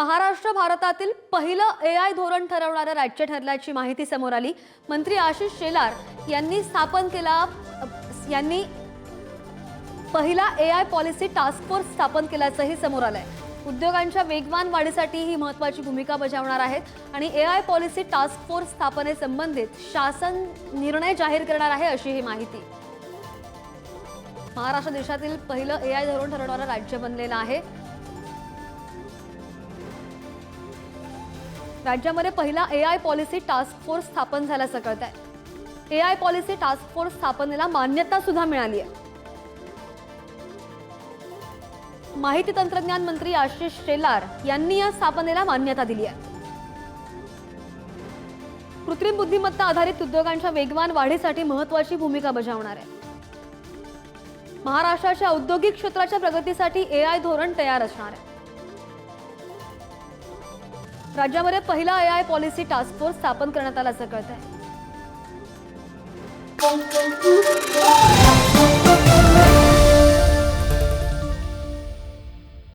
महाराष्ट्र भारतातील पहिलं ए आय धोरण ठरवणारं राज्य ठरल्याची माहिती समोर आली. मंत्री आशिष शेलार यांनी स्थापन केला यांनी पहिला A I policy task force स्थापन केल्याचंही समोर आलंय. उद्योगांच्या वेगवान वाढीसाठी ही महत्वाची भूमिका बजावणार आहेत आणि A I policy task force स्थापनेसंबंधित शासन निर्णय जाहीर करणार आहे अशी ही माहिती. महाराष्ट्र देशातील पहिलं ए आय धोरण ठरवणारं राज्य बनलेलं आहे. राज्यामध्ये पहिला A I policy task force स्थापन झाल्याचं कळत आहे A I policy task force स्थापनेला मान्यता सुद्धा मिळाली आहे माहिती तंत्रज्ञान मंत्री आशिष शेलार यांनी या स्थापनेला मान्यता दिली आहे कृत्रिम बुद्धिमत्ता आधारित उद्योगांच्या वेगवान वाढीसाठी महत्वाची भूमिका बजावणार आहे. महाराष्ट्राच्या औद्योगिक क्षेत्राच्या प्रगतीसाठी ए आय धोरण तयार असणार आहे. राज्यामध्ये पहिला A I policy task force स्थापन करण्यात आल्याचं कळत आहे